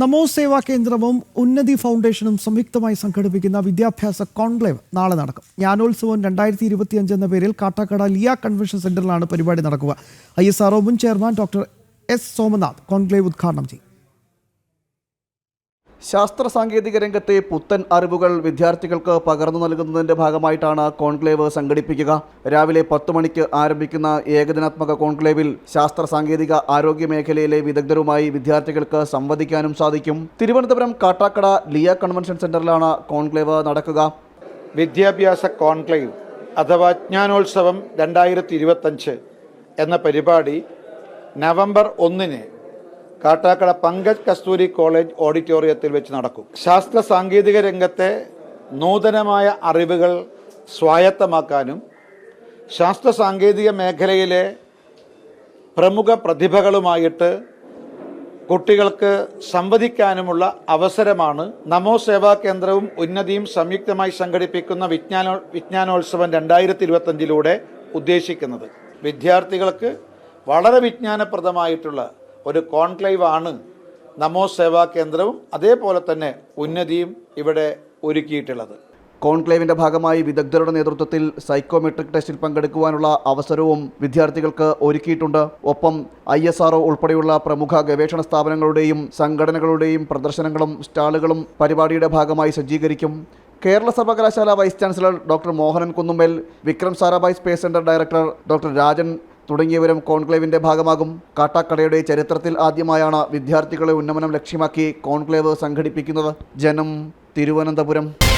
നമോ സേവാ കേന്ദ്രവും ഉന്നതി ഫൗണ്ടേഷനും സംയുക്തമായി സംഘടിപ്പിക്കുന്ന വിദ്യാഭ്യാസ കോൺക്ലേവ് നാളെ നടക്കും. ജ്ഞാനോത്സവം രണ്ടായിരത്തി ഇരുപത്തിയഞ്ച് എന്ന പേരിൽ കാട്ടാക്കട ലിയ കൺവെൻഷൻ സെന്ററിലാണ് പരിപാടി നടക്കുക. ഐ എസ് ആർഒ മുൻ chairman doctor S Somanath conclave ഉദ്ഘാടനം ചെയ്യും. ശാസ്ത്ര സാങ്കേതിക രംഗത്തെ പുത്തൻ അറിവുകൾ വിദ്യാർത്ഥികൾക്ക് പകർന്നു നൽകുന്നതിന്റെ ഭാഗമായിട്ടാണ് കോൺക്ലേവ് സംഘടിപ്പിക്കുക. രാവിലെ പത്ത് മണിക്ക് ആരംഭിക്കുന്ന ഏകദിനാത്മക കോൺക്ലേവിൽ ശാസ്ത്ര സാങ്കേതിക ആരോഗ്യ മേഖലയിലെ വിദഗ്ധരുമായി വിദ്യാർത്ഥികൾക്ക് സംവദിക്കാനും സാധിക്കും. തിരുവനന്തപുരം കാട്ടാക്കട ലിയ കൺവെൻഷൻ സെന്ററിലാണ് കോൺക്ലേവ് നടക്കുക. വിദ്യാഭ്യാസ കോൺക്ലേവ് അഥവാ ജ്ഞാനോത്സവം രണ്ടായിരത്തി എന്ന പരിപാടി നവംബർ ഒന്നിന് കാട്ടാക്കട പങ്കജ് കസ്തൂരി കോളേജ് ഓഡിറ്റോറിയത്തിൽ വെച്ച് നടക്കും. ശാസ്ത്ര സാങ്കേതിക രംഗത്തെ നൂതനമായ അറിവുകൾ സ്വായത്തമാക്കാനും ശാസ്ത്ര സാങ്കേതിക മേഖലയിലെ പ്രമുഖ പ്രതിഭകളുമായിട്ട് കുട്ടികൾക്ക് സംവദിക്കാനുമുള്ള അവസരമാണ് നമോ സേവാ കേന്ദ്രവും ഉന്നതിയും സംയുക്തമായി സംഘടിപ്പിക്കുന്ന വിജ്ഞാനോ വിജ്ഞാനോത്സവം രണ്ടായിരത്തി ഇരുപത്തഞ്ചിലൂടെ ഉദ്ദേശിക്കുന്നത്. വിദ്യാർത്ഥികൾക്ക് വളരെ വിജ്ഞാനപ്രദമായിട്ടുള്ള ഒരു കോൺക്ലേവ് ആണ് നമോ സേവാ കേന്ദ്രവും അതേപോലെ തന്നെ ഉന്നതിയും ഇവിടെ ഒരുക്കിയിട്ടുള്ളത്. കോൺക്ലേവിന്റെ ഭാഗമായി വിദഗ്ധരുടെ നേതൃത്വത്തിൽ സൈക്കോമെട്രിക് ടെസ്റ്റിൽ പങ്കെടുക്കുവാനുള്ള അവസരവും വിദ്യാർത്ഥികൾക്ക് ഒരുക്കിയിട്ടുണ്ട്. ഒപ്പം ഐ എസ് ആർഒ ഉൾപ്പെടെയുള്ള പ്രമുഖ ഗവേഷണ സ്ഥാപനങ്ങളുടെയും സംഘടനകളുടെയും പ്രദർശനങ്ങളും സ്റ്റാളുകളും പരിപാടിയുടെ ഭാഗമായി സജ്ജീകരിക്കും. കേരള സർവകലാശാല vice chancellor doctor Mohanan Kunnummal Vikram Sarabhai space centre director doctor Rajan തുടങ്ങിയവരും കോൺക്ലേവിന്റെ ഭാഗമാകും. കാട്ടാക്കടയുടെ ചരിത്രത്തിൽ ആദ്യമായാണ് വിദ്യാർത്ഥികളെ ഉന്നമനം ലക്ഷ്യമാക്കി കോൺക്ലേവ് സംഘടിപ്പിക്കുന്നത്. ജനം തിരുവനന്തപുരം.